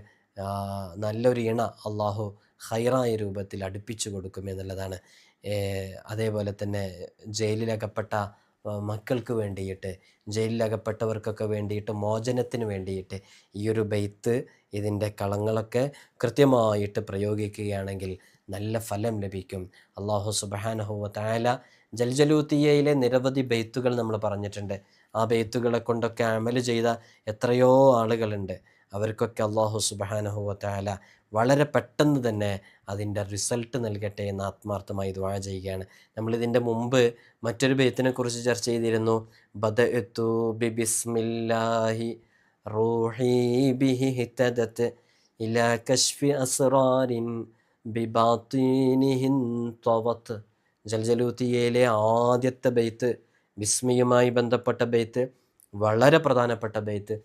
നല്ലൊരു ഇണ അള്ളാഹു ഹൈറായ രൂപത്തിൽ അടുപ്പിച്ചു കൊടുക്കും എന്നുള്ളതാണ്. അതേപോലെ തന്നെ ജയിലിലകപ്പെട്ട മക്കൾക്ക് വേണ്ടിയിട്ട് ജയിലിലകപ്പെട്ടവർക്കൊക്കെ വേണ്ടിയിട്ട് മോചനത്തിന് വേണ്ടിയിട്ട് ഈ ഒരു ബെയ്ത്ത് ഇതിന്റെ കളങ്ങളൊക്കെ കൃത്യമായിട്ട് പ്രയോഗിക്കുകയാണെങ്കിൽ നല്ല ഫലം ലഭിക്കും. അള്ളാഹു സുബാനഹുവ താല ജൽജലൂത്തിയയിലെ നിരവധി ബെയ്ത്തുകൾ നമ്മൾ പറഞ്ഞിട്ടുണ്ട്. ആ ബെയ്ത്തുകളെ കൊണ്ടൊക്കെ അമൽ ചെയ്ത എത്രയോ ആളുകളുണ്ട്. അവർക്കൊക്കെ അള്ളാഹു സുബാനഹുവത്താല വളരെ പെട്ടെന്ന് തന്നെ അതിന്റെ റിസൾട്ട് നൽകട്ടെ എന്ന് ആത്മാർത്ഥമായി ദ്വാ ചെയ്യുകയാണ്. നമ്മളിതിന്റെ മുമ്പ് മറ്റൊരു ബെയ്ത്തിനെ കുറിച്ച് ചർച്ച ചെയ്തിരുന്നു. ബദ എത്തു ബിബിസ്മില്ലാഹി റൂഹി ബിഹി ഇലാ കശ്ഫി അസ്റാരിൻ ബിബാത്തീനിഹിൻ ത്വവത്ത് ജൽജലൂത്തിയയിലെ ആദ്യത്തെ ബെയ്ത്ത് ബിസ്മിയുമായി ബന്ധപ്പെട്ട ബെയ്ത്ത് വളരെ പ്രധാനപ്പെട്ട ബെയ്ത്ത്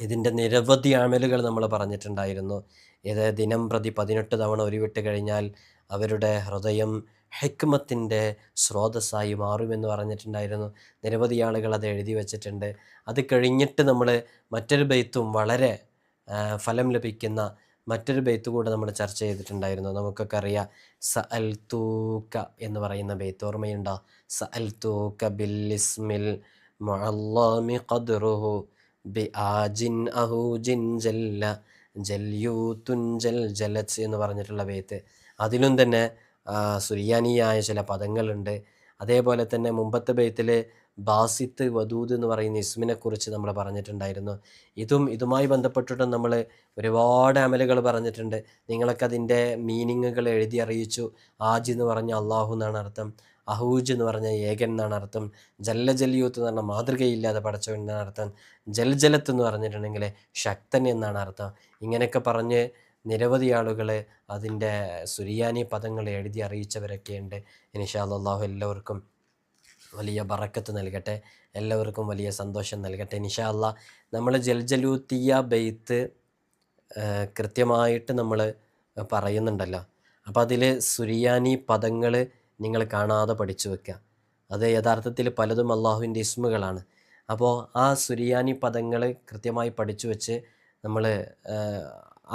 ഇതിന്റെ നിരവധി അമലുകൾ നമ്മൾ പറഞ്ഞിട്ടുണ്ടായിരുന്നു. ഇത് ദിനം പ്രതി പതിനെട്ട് തവണ ഉരുവിട്ട് കഴിഞ്ഞാൽ അവരുടെ ഹൃദയം ഹെക്മത്തിന്റെ സ്രോതസ്സായി മാറുമെന്ന് പറഞ്ഞിട്ടുണ്ടായിരുന്നു. നിരവധി ആളുകൾ അത് എഴുതി വച്ചിട്ടുണ്ട്. അത് കഴിഞ്ഞിട്ട് നമ്മൾ മറ്റൊരു ബെയ്ത്തും വളരെ ഫലം ലഭിക്കുന്ന മറ്റൊരു ബെയ്ത്ത് കൂടെ നമ്മൾ ചർച്ച ചെയ്തിട്ടുണ്ടായിരുന്നു. നമുക്കൊക്കെ അറിയാം സ അൽ തൂക്ക എന്ന് പറയുന്ന ബെയ്ത്ത് ഓർമ്മയുണ്ടോ? സ അൽ തൂക്ക ബില്ലിസ്മിൽ മുഅല്ലമി ഖദ്റുഹു ജല്ല ജൽ എന്ന് പറഞ്ഞിട്ടുള്ള ബെയ്ത്ത് അതിലും തന്നെ സുരിയാനിയായ ചില പദങ്ങളുണ്ട്. അതേപോലെ തന്നെ മുമ്പത്തെ ബെയ്ത്തിൽ ബാസിത്ത് വദൂദ് എന്ന് പറയുന്ന ഇസ്മിനെ കുറിച്ച് നമ്മൾ പറഞ്ഞിട്ടുണ്ടായിരുന്നു. ഇതും ഇതുമായി ബന്ധപ്പെട്ടിട്ടും നമ്മൾ ഒരുപാട് അമലുകൾ പറഞ്ഞിട്ടുണ്ട്. നിങ്ങളൊക്കെ അതിന്റെ മീനിങ്ങുകൾ എഴുതി അറിയിച്ചു. ആജ് എന്ന് പറഞ്ഞ അള്ളാഹു എന്നാണ് അർത്ഥം. അഹൂജ് എന്ന് പറഞ്ഞ ഏകൻ എന്നാണ് അർത്ഥം. ജല്ല ജല്യൂത്ത് എന്ന് പറഞ്ഞാൽ മാതൃകയില്ലാതെ പടച്ചവൻ എന്നാണ് അർത്ഥം. ജൽജലത്ത് എന്ന് പറഞ്ഞിട്ടുണ്ടെങ്കിൽ ശക്തൻ എന്നാണ് അർത്ഥം. ഇങ്ങനെയൊക്കെ പറഞ്ഞ് നിരവധി ആളുകൾ അതിന്റെ സുരിയാനി പദങ്ങൾ എഴുതി അറിയിച്ചവരൊക്കെ ഉണ്ട്. ഇനിഷാ അള്ളാഹു എല്ലാവർക്കും വലിയ ബറക്കത്ത് നൽകട്ടെ. എല്ലാവർക്കും വലിയ സന്തോഷം നൽകട്ടെ. ഇൻഷാ അല്ലാ നമ്മൾ ജൽജലൂത്തിയ ബെയ്ത്ത് കൃത്യമായിട്ട് നമ്മൾ പറയുന്നുണ്ടല്ലോ. അപ്പോൾ അതിൽ സുരിയാനി പദങ്ങൾ നിങ്ങൾ കാണാതെ പഠിച്ചു വെക്കുക അത് യഥാർത്ഥത്തിൽ പലതും അള്ളാഹുവിന്റെ ഇസ്മുകളാണ്. അപ്പോൾ ആ സുരിയാനി പദങ്ങൾ കൃത്യമായി പഠിച്ചു വെച്ച് നമ്മൾ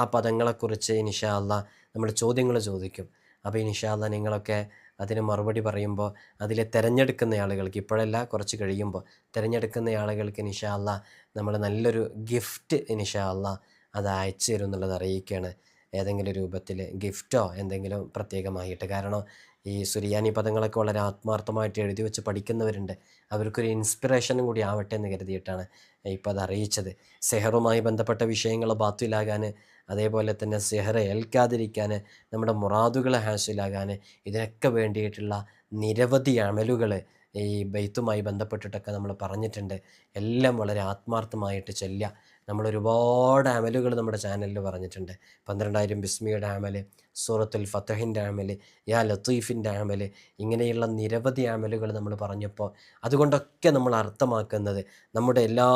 ആ പദങ്ങളെക്കുറിച്ച് ഇൻഷാ അല്ലാ നമ്മൾ ചോദ്യങ്ങൾ ചോദിക്കും. അപ്പോൾ ഇൻഷാ അല്ലാ നിങ്ങളൊക്കെ അതിന് മറുപടി പറയുമ്പോൾ അതിൽ തിരഞ്ഞെടുക്കുന്ന ആളുകൾക്ക് ഇപ്പോഴല്ല കുറച്ച് കഴിയുമ്പോൾ തിരഞ്ഞെടുക്കുന്ന ആളുകൾക്ക് ഇൻഷാ അല്ലാ നമ്മൾ നല്ലൊരു ഗിഫ്റ്റ് ഇൻഷാ അല്ലാ അത് അയച്ചു തരും എന്നുള്ളത് അറിയിക്കുകയാണ്. ഏതെങ്കിലും രൂപത്തിൽ ഗിഫ്റ്റോ എന്തെങ്കിലും പ്രത്യേകമായിട്ട്. കാരണം ഈ സുരിയാനി പദങ്ങളൊക്കെ വളരെ ആത്മാർത്ഥമായിട്ട് എഴുതി വെച്ച് പഠിക്കുന്നവരുണ്ട്. അവർക്കൊരു ഇൻസ്പിറേഷനും കൂടി ആവട്ടെ എന്ന് കരുതിയിട്ടാണ് ഇപ്പോൾ അത് അറിയിച്ചത്. സെഹറുമായി ബന്ധപ്പെട്ട വിഷയങ്ങൾ ബാത്തിലാകാൻ അതേപോലെ തന്നെ സെഹറ ഏൽക്കാതിരിക്കാൻ നമ്മുടെ മുറാദുകളെ ഹാസിലാകാൻ ഇതിനൊക്കെ വേണ്ടിയിട്ടുള്ള നിരവധി അമലുകൾ ഈ ബൈത്തുമായി ബന്ധപ്പെട്ടിട്ടൊക്കെ നമ്മൾ പറഞ്ഞിട്ടുണ്ട്. എല്ലാം വളരെ ആത്മാർത്ഥമായിട്ട് ചെല്ലുക. നമ്മൾ ഒരുപാട് അമലുകൾ നമ്മുടെ ചാനലിൽ പറഞ്ഞിട്ടുണ്ട്. പന്ത്രണ്ടായിരം ബിസ്മിയുടെ അമൽ സൂറത്തുൽ ഫത്തഹിന്റെ അമൽ യാ ലത്തീഫിന്റെ അമൽ ഇങ്ങനെയുള്ള നിരവധി അമലുകൾ നമ്മൾ പറഞ്ഞപ്പോൾ അതുകൊണ്ടൊക്കെ നമ്മൾ അർത്ഥമാക്കുന്നത് നമ്മുടെ എല്ലാ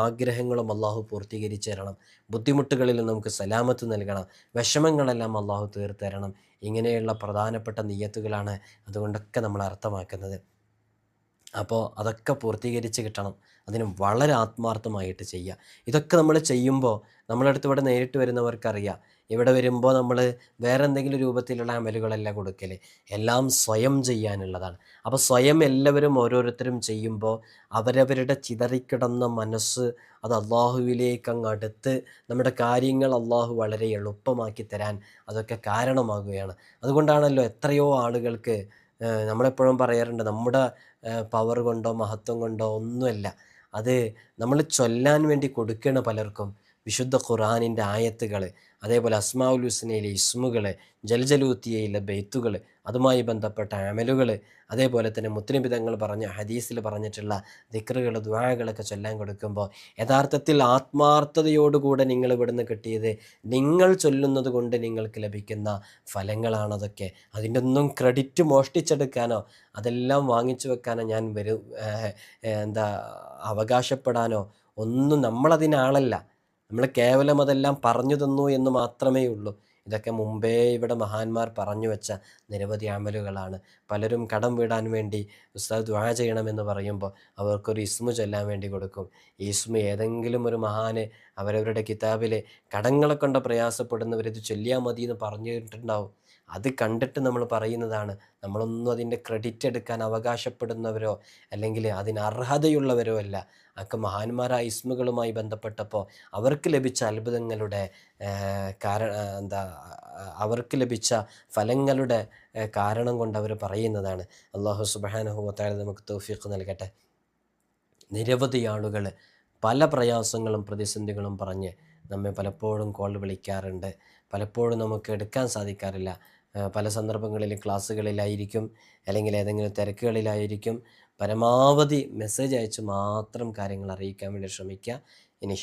ആഗ്രഹങ്ങളും അള്ളാഹു പൂർത്തീകരിച്ചു തരണം. ബുദ്ധിമുട്ടുകളിൽ നമുക്ക് സലാമത്ത് നൽകണം. വിഷമങ്ങളെല്ലാം അള്ളാഹു തീർത്തു തരണം. ഇങ്ങനെയുള്ള പ്രധാനപ്പെട്ട നീയത്തുകളാണ് അതുകൊണ്ടൊക്കെ നമ്മൾ അർത്ഥമാക്കുന്നത്. അപ്പോൾ അതൊക്കെ പൂർത്തീകരിച്ച് കിട്ടണം. അതിന് വളരെ ആത്മാർത്ഥമായിട്ട് ചെയ്യുക. ഇതൊക്കെ നമ്മൾ ചെയ്യുമ്പോൾ നമ്മളടുത്ത് ഇവിടെ നേരിട്ട് വരുന്നവർക്കറിയാം. ഇവിടെ വരുമ്പോൾ നമ്മൾ വേറെ എന്തെങ്കിലും രൂപത്തിലുള്ള അമലുകളല്ല കൊടുക്കൽ എല്ലാം സ്വയം ചെയ്യാനുള്ളതാണ്. അപ്പോൾ സ്വയം എല്ലാവരും ഓരോരുത്തരും ചെയ്യുമ്പോൾ അവരവരുടെ ചിതറിക്കിടന്ന മനസ്സ് അത് അള്ളാഹുവിലേക്ക് അങ്ങ് അടുത്ത് നമ്മുടെ കാര്യങ്ങൾ അള്ളാഹു വളരെ എളുപ്പമാക്കി തരാൻ അതൊക്കെ കാരണമാകുകയാണ്. അതുകൊണ്ടാണല്ലോ എത്രയോ ആളുകൾക്ക് നമ്മളെപ്പോഴും പറയാറുണ്ട് നമ്മുടെ പവർ കൊണ്ടോ മഹത്വം കൊണ്ടോ ഒന്നുമല്ല. അത് നമ്മൾ ചൊല്ലാൻ വേണ്ടി കൊടുക്കുകയാണ് പലർക്കും വിശുദ്ധ ഖുറാനിന്റെ ആയത്തുകൾ അതേപോലെ അസ്മാഉൽ ഹുസ്നയിലെ ഇസ്മുകൾ ജൽജലൂത്തിയയിലെ ബെയ്ത്തുകൾ അതുമായി ബന്ധപ്പെട്ട അമലുകൾ അതേപോലെ തന്നെ മുത്തനിബിതങ്ങൾ പറഞ്ഞ ഹദീസിൽ പറഞ്ഞിട്ടുള്ള ദിക്റുകൾ ദ്വാകളൊക്കെ ചൊല്ലാൻ കൊടുക്കുമ്പോൾ യഥാർത്ഥത്തിൽ ആത്മാർത്ഥതയോടുകൂടെ നിങ്ങൾ ഇവിടുന്ന് കിട്ടിയത് നിങ്ങൾ ചൊല്ലുന്നത് കൊണ്ട് നിങ്ങൾക്ക് ലഭിക്കുന്ന ഫലങ്ങളാണതൊക്കെ അതിന്റെ ഒന്നും ക്രെഡിറ്റ് മോഷ്ടിച്ചെടുക്കാനോ അതെല്ലാം വാങ്ങിച്ചു വെക്കാനോ ഞാൻ വരും എന്താ അവകാശപ്പെടാനോ ഒന്നും നമ്മളതിനാളല്ല. നമ്മൾ കേവലം അതെല്ലാം പറഞ്ഞു തന്നു എന്ന് മാത്രമേ ഉള്ളൂ. ഇതൊക്കെ മുമ്പേ ഇവിടെ മഹാന്മാർ പറഞ്ഞു വെച്ച നിരവധി അമലുകളാണ്. പലരും കടം വീടാൻ വേണ്ടി ഉസ്താദ് ദ്വാ ചെയ്യണമെന്ന് പറയുമ്പോൾ അവർക്കൊരു ഇസ്മു ചൊല്ലാൻ വേണ്ടി കൊടുക്കും. ഈ ഇസ്മു ഏതെങ്കിലും ഒരു മഹാന് അവരവരുടെ കിതാബിലെ കടങ്ങളെ കൊണ്ട് പ്രയാസപ്പെടുന്നവരിത് ചൊല്ലിയാൽ മതി എന്ന് പറഞ്ഞിട്ടുണ്ടാവും. അത് കണ്ടിട്ട് നമ്മൾ പറയുന്നതാണ് നമ്മളൊന്നും അതിന്റെ ക്രെഡിറ്റ് എടുക്കാൻ അവകാശപ്പെടുന്നവരോ അല്ലെങ്കിൽ അതിന് അർഹതയുള്ളവരോ അല്ല. ഒക്കെ മഹാന്മാരായ ഇസ്മുകളുമായി ബന്ധപ്പെട്ടപ്പോൾ അവർക്ക് ലഭിച്ച അത്ഭുതങ്ങളുടെ കാരണ എന്താ അവർക്ക് ലഭിച്ച ഫലങ്ങളുടെ കാരണം കൊണ്ട് അവർ പറയുന്നതാണ്. അള്ളാഹു സുബാനഹുവത്തായ നമുക്ക് തൗഫീഖ് നൽകട്ടെ. നിരവധി ആളുകൾ പല പ്രയാസങ്ങളും പ്രതിസന്ധികളും പറഞ്ഞ് നമ്മെ പലപ്പോഴും കോൾ വിളിക്കാറുണ്ട്. പലപ്പോഴും നമുക്ക് എടുക്കാൻ സാധിക്കാറില്ല. പല സന്ദർഭങ്ങളിലും ക്ലാസ്സുകളിലായിരിക്കും അല്ലെങ്കിൽ ഏതെങ്കിലും തിരക്കുകളിലായിരിക്കും പരമാവധി മെസ്സേജ് അയച്ച് മാത്രം കാര്യങ്ങൾ അറിയിക്കാൻ വേണ്ടി ശ്രമിക്കുക. ഇനി